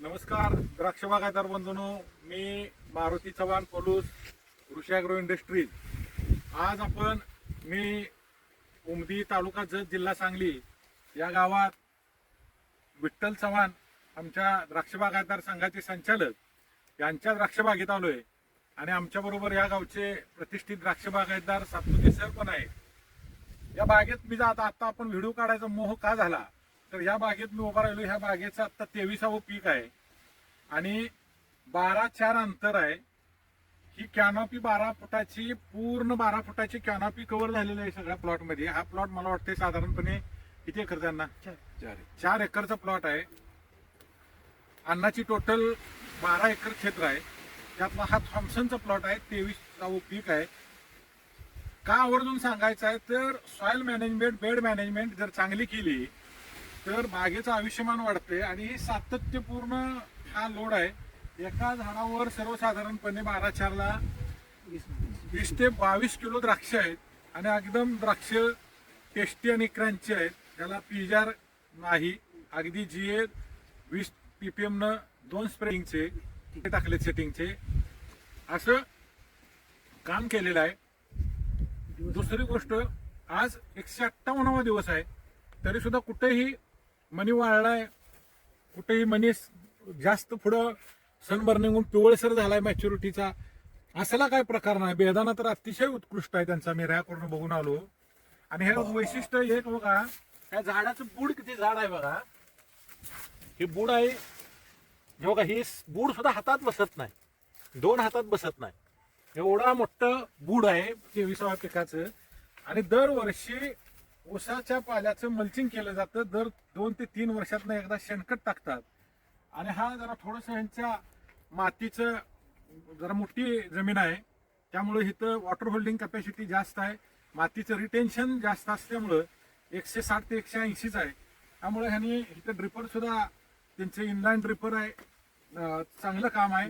नमस्कार द्राक्ष बागायतदार मी मारुती चव्हाण पोलूस कृषी इंडस्ट्रीज आज आपण मी उमदी तालुका जत जिल्हा सांगली या गावात विठ्ठल चव्हाण आमच्या द्राक्ष बागायतदार संघाचे संचालक यांच्या द्राक्ष बागेत आहे आणि आमच्याबरोबर या गावचे प्रतिष्ठित द्राक्ष बागायतदार सातपुते सर पण आहेत. या बागेत मी जात आता आपण व्हिडिओ काढायचा मोह का झाला? तर या बागेत मी उभा राहिलो. ह्या बागेचं आता तेविसावं पीक आहे. आणि बारा चार अंतर आहे. ही कॅनॉपी बारा फुटाची पूर्ण बारा फुटाची कॅनॉपी कव्हर झालेली आहे सगळ्या प्लॉटमध्ये. हा प्लॉट मला वाटते साधारणपणे किती एकर त्यांना? चार. एकरचा प्लॉट आहे. अन्नाची टोटल बारा एकर क्षेत्र आहे. त्यातला हा थॉम्सनचा प्लॉट आहे. तेवीस पीक आहे. का आवर्जून सांगायचं आहे तर सॉइल मॅनेजमेंट बेड मॅनेजमेंट जर चांगली केली तर बागेचं आयुष्यमान वाढते आणि ही सातत्यपूर्ण हा लोड आहे. एका झाडावर सर्वसाधारणपणे बारा चारला वीस ते बावीस किलो द्राक्ष आहेत आणि एकदम द्राक्ष टेस्टी आणि क्रंची आहेत. त्याला पिजार नाही. अगदी जी ए वीस पीपीएम न दोन स्प्रेइंगचे टाकले सेटिंगचे. असं काम केलेलं आहे. दुसरी गोष्ट आज एकशे अठ्ठावन्नावा दिवस आहे. तरी सुद्धा कुठेही मनी वाढलाय. कुठेही मनी जास्त पुढं सनबर्निंग होऊन पिवळसर झालाय मॅच्युरिटीचा असला काय प्रकार नाही. बेदाना तर अतिशय उत्कृष्ट आहे त्यांचा. मी रॅकवरून बघून आलो. आणि हे वैशिष्ट्य एक बघा त्या झाडाचं बूड किती झाड आहे बघा. हे बूड आहे. हे बघा हे बूड सुद्धा हातात बसत नाही. दोन हातात बसत नाही. एवढा मोठं बूड आहे तेविसाव्या पिकाचं. आणि दरवर्षी उसाच्या पाल्याचं मल्चिंग केलं जातं. दर दोन ते तीन वर्षातनं एकदा शेणखत टाकतात. आणि हा जरा थोडस यांच्या मातीचं जरा मोठी जमीन आहे. त्यामुळे इथं वॉटर होल्डिंग कॅपॅसिटी जास्त आहे. मातीचं रिटेन्शन जास्त असल्यामुळं एकशे साठ ते एकशे ऐंशीच आहे. त्यामुळे ह्यांनी इथं ड्रिपर सुद्धा त्यांचे इनलाईन ड्रिपर आहे. चांगलं काम आहे.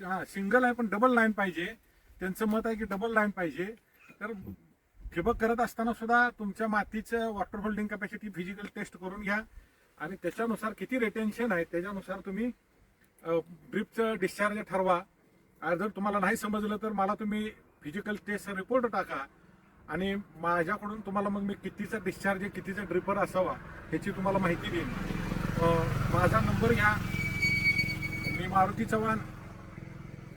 हा सिंगल आहे पण डबल लाईन पाहिजे. त्यांचं मत आहे की डबल लाईन पाहिजे. तर ठिबक करत असताना सुद्धा तुमच्या मातीचं water holding capacity physical test करून घ्या. आणि त्याच्यानुसार किती रिटेन्शन आहे त्याच्यानुसार तुम्ही ड्रिपचं डिस्चार्ज ठरवा. आणि जर तुम्हाला नाही समजलं तर मला तुम्ही फिजिकल टेस्ट रिपोर्ट टाका. आणि माझ्याकडून तुम्हाला मग मी कितीचा डिस्चार्ज कितीचा ड्रिपर असावा ह्याची तुम्हाला माहिती देईन. माझा नंबर घ्या. मी मारुती चव्हाण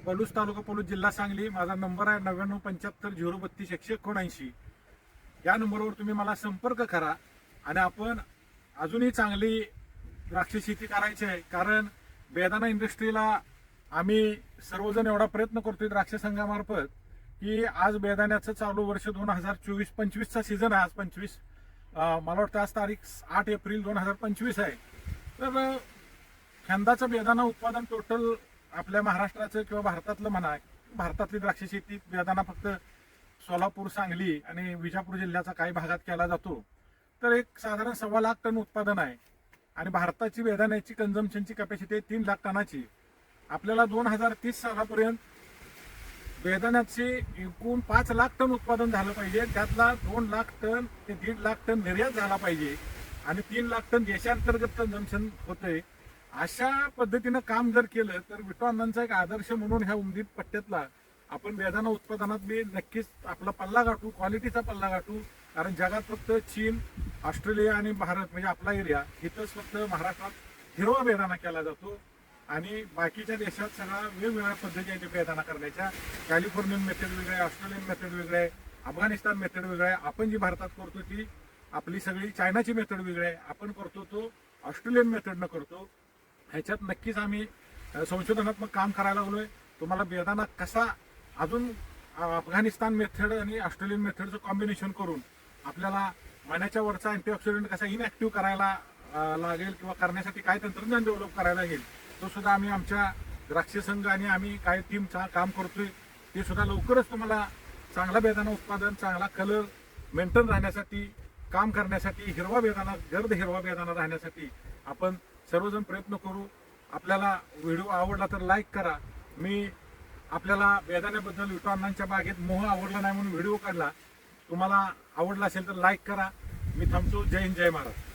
पलूस तालुका पलूस जिल्हा सांगली. माझा नंबर आहे नव्याण्णव पंच्याहत्तर झिरो बत्तीस एकशे एकोणऐंशी. या नंबरवर तुम्ही मला संपर्क करा आणि आपण अजूनही चांगली द्राक्ष शेती करायची आहे. कारण बेदाना इंडस्ट्रीला आम्ही सर्वजण एवढा प्रयत्न करतोय द्राक्ष संघामार्फत की आज बेदाण्याचं चालू वर्ष दोन हजार चोवीस पंचवीसचा सीझन आहे. आज पंचवीस मला वाटतं आज तारीख आठ एप्रिल दोन हजार पंचवीस आहे. तर यंदाचं बेदाना उत्पादन टोटल आपल्या महाराष्ट्राचं किंवा भारतातलं म्हणा भारतातली द्राक्ष शेती बेदाना फक्त सोलापूर सांगली आणि विजापूर जिल्ह्याचा काही भागात केला जातो. तर एक साधारण सव्वा लाख टन उत्पादन आहे. आणि भारताची वेदाण्याची कन्झम्पशनची कॅपॅसिटी आहे तीन लाख टनाची. आपल्याला दोन हजार तीस सालापर्यंत वेदाण्याचे एकूण पाच लाख टन उत्पादन झालं पाहिजे. त्यातला दोन लाख टन ते दीड लाख टन निर्यात झाला पाहिजे. आणि तीन लाख टन देशांतर्गत कन्झम्पशन होतंय. अशा पद्धतीनं काम जर केलं तर विटो एक आदर्श म्हणून ह्या उमदीत पट्ट्यातला आपण बेदाना उत्पादनात मी नक्कीच आपला पल्ला गाठू क्वालिटीचा पल्ला गाठू. कारण जगात फक्त चीन ऑस्ट्रेलिया आणि भारत म्हणजे आपला एरिया इथंच फक्त महाराष्ट्रात हिरवा बेदाना केला जातो. आणि बाकीच्या देशात सगळ्या वेगवेगळ्या पद्धती आहेत बेदाना करण्याच्या कॅलिफोर्नियन मेथड वेगळं आहे ऑस्ट्रेलियन मेथड वेगळं आहे अफगाणिस्तान मेथड वेगळं आहे आपण जी भारतात करतो ती आपली सगळी चायनाची मेथड वेगळी आहे आपण करतो तो ऑस्ट्रेलियन मेथडनं करतो. ह्याच्यात नक्कीच आम्ही संशोधनात्मक काम करायला लागलोय. तुम्हाला बेदाना कसा अजून अफगाणिस्तान मेथड आणि ऑस्ट्रेलियन मेथडचं कॉम्बिनेशन करून आपल्याला मण्याच्या वरचा अँटीऑक्सिडंट कसा इनॅक्टिव्ह करायला लागेल किंवा करण्यासाठी काय तंत्रज्ञान डेव्हलप करायला लागेल तो सुद्धा आम्ही आमच्या द्राक्ष संघ आणि आम्ही काय टीमचा काम करतोय ते सुद्धा लवकरच तुम्हाला चांगला बेदाना उत्पादन चांगला कलर मेंटेन राहण्यासाठी काम करण्यासाठी हिरवा बेदाना गर्द हिरवा बेदाना राहण्यासाठी आपण सर्वजण प्रयत्न करू. आपल्याला व्हिडिओ आवडला तर लाईक करा. मी आपल्याला वेदाण्याबद्दल विटो अण्णांच्या बागेत मोह आवडला नाही म्हणून व्हिडिओ काढला. तुम्हाला आवडला असेल तर लाईक करा. मी थांबतो. जय हिंद जय महाराज